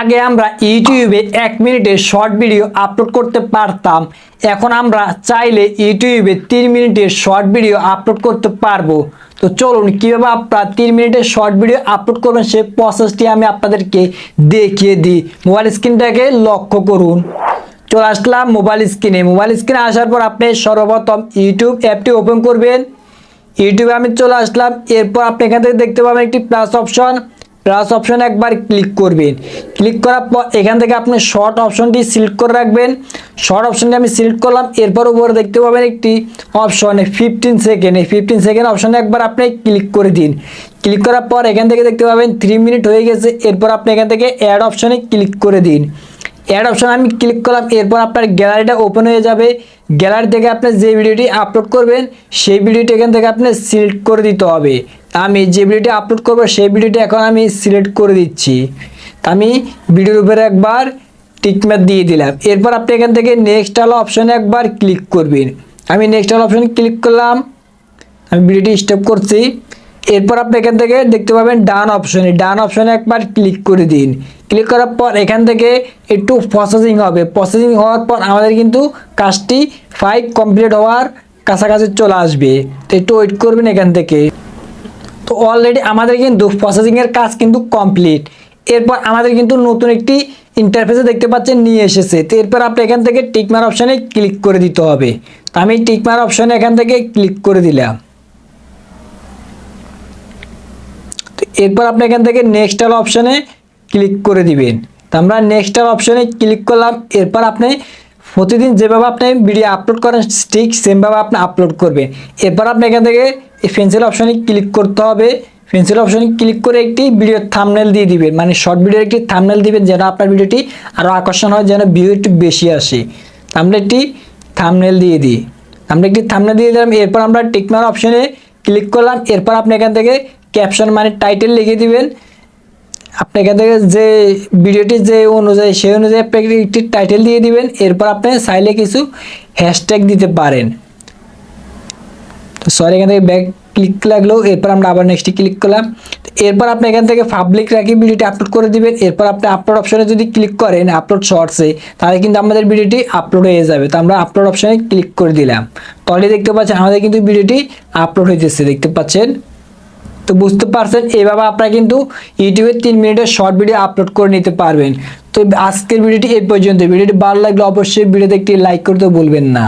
আগে আমরা ইউটিউবে এক মিনিটে শর্ট ভিডিও আপলোড করতে পারতাম। এখন আমরা চাইলে ইউটিউবে তিন মিনিটের শর্ট ভিডিও আপলোড করতে পারব। তো চলুন, কীভাবে আপনারা তিন মিনিটের শর্ট ভিডিও আপলোড করবেন সেই প্রসেসটি আমি আপনাদেরকে দেখিয়ে দিই। মোবাইল স্ক্রিনটাকে লক্ষ্য করুন। চলে আসলাম মোবাইল স্ক্রিনে। মোবাইল স্ক্রিনে আসার পর আপনি সর্বপ্রথম ইউটিউব অ্যাপটি ওপেন করবেন। ইউটিউবে আমি চলে আসলাম। এরপর আপনি এখান থেকে দেখতে পাবেন একটি প্লাস অপশন প্লাস অপশন একবার ক্লিক করবেন। ক্লিক করার পর এখান থেকে আপনি শর্ট অপশনটি সিলেক্ট করে রাখবেন। শর্ট অপশনটি আমি সিলেক্ট করলাম, এরপর উপরে দেখতে পাবেন একটি option fifteen second fifteen second অপশনে একবার আপনি ক্লিক করে দিন। ক্লিক করার পর এখান থেকে দেখতে পাবেন থ্রি মিনিট হয়ে গেছে, এরপর আপনি এখান থেকে অ্যাড অপশনে ক্লিক করে দিন। অ্যাড অপশন আমি ক্লিক করলাম, এরপর আপনার গ্যালারিটা ওপেন হয়ে যাবে। গ্যালারি থেকে আপনি যে ভিডিওটি আপলোড করবেন, সেই ভিডিওটি এখান থেকে আপনি সিলেক্ট করে দিতে হবে। আমি যে ভিডিওটি আপলোড করব, সেই ভিডিওটি এখন আমি সিলেক্ট করে দিচ্ছি। আমি ভিডিওর উপরে একবার টিকম্যাপ দিয়ে দিলাম। এরপর আপনি এখান থেকে নেক্সট আলো অপশানে একবার ক্লিক করবেন। আমি নেক্সট আলো অপশনে ক্লিক করলাম। আমি ভিডিওটি স্টপ করছি। এরপর আপনি এখান থেকে দেখতে পাবেন ডান অপশনে ডান অপশনে একবার ক্লিক করে দিন। ক্লিক করার পর এখান থেকে একটু প্রসেসিং হবে। প্রসেসিং হওয়ার পর আমাদের কিন্তু কাজটি ফাইভ কমপ্লিট হওয়ার কাছাকাছি চলে আসবে। তো একটু ওয়েট করবেন এখান থেকে। তো অলরেডি আমাদের কিন্তু প্রসেসিংয়ের কাজ কিন্তু কমপ্লিট এরপর আমাদের কিন্তু নতুন একটি ইন্টারফেসে দেখতে পাচ্ছেন, নিয়ে এসেছে। তো এরপর আপনি এখান থেকে টিকমার অপশানে ক্লিক করে দিতে হবে। তো আমি টিকমার অপশানে এখান থেকে ক্লিক করে দিলাম। তো এরপর আপনি এখান থেকে নেক্সট আল অপশানে ক্লিক করে দিবেন। তো আমরা নেক্সট আল অপশানে ক্লিক করলাম। এরপর আপনি প্রতিদিন যেভাবে আপনি ভিডিও আপলোড করেন, ঠিক সেমভাবে আপনি আপলোড করবেন। এরপর আপনি এখান থেকে এই পেন্সিল অপশানে ক্লিক করতে হবে। পেন্সিল অপশানে ক্লিক করে একটি ভিডিও থামনেল দিয়ে দিবেন। মানে শর্ট ভিডিওর একটি থামনেল দিবেন যেন আপনার ভিডিওটি আরও আকর্ষণ হয়, যেন ভিউ একটু বেশি আসে। আমরা একটি থামনেল দিয়ে দিই। আমরা একটি থামনেল দিয়ে দিলাম, এরপর আমরা টিকমার অপশানে ক্লিক করলাম। এরপর আপনি এখান থেকে ক্যাপশন মানে টাইটেল লিখে দিবেন। আপনি এখান থেকে যে ভিডিওটি যে অনুযায়ী, সেই অনুযায়ী আপনি একটি টাইটেল দিয়ে দিবেন। এরপর আপনি চাইলে কিছু হ্যাশট্যাগ দিতে পারেন। সরি এখান থেকে ব্যাক ক্লিক লাগল, এরপর আমরা আবার নেক্সটে ক্লিক করলাম। তো এরপর আপনি এখান থেকে পাবলিক রাখি ভিডিওটি আপলোড করে দিবেন। এরপর আপনি আপলোড অপশনে যদি ক্লিক করেন আপলোড শর্টসে তাহলে কিন্তু আমাদের ভিডিওটি আপলোড হয়ে যাবে। তো আমরা আপলোড অপশনে ক্লিক করে দিলাম। তাহলে দেখতে পাচ্ছেন, আমাদের কিন্তু ভিডিওটি আপলোড হইতেছে, দেখতে পাচ্ছেন? তো বুঝতে পারছেন? এভাবে আপনারা কিন্তু ইউটিউবে তিন মিনিটের শর্ট ভিডিও আপলোড করে নিতে পারবেন। তো আজকের ভিডিওটি এই পর্যন্ত ভিডিওটি ভালো লাগলে অবশ্যই ভিডিওতে একটি লাইক করতে বলবেন না।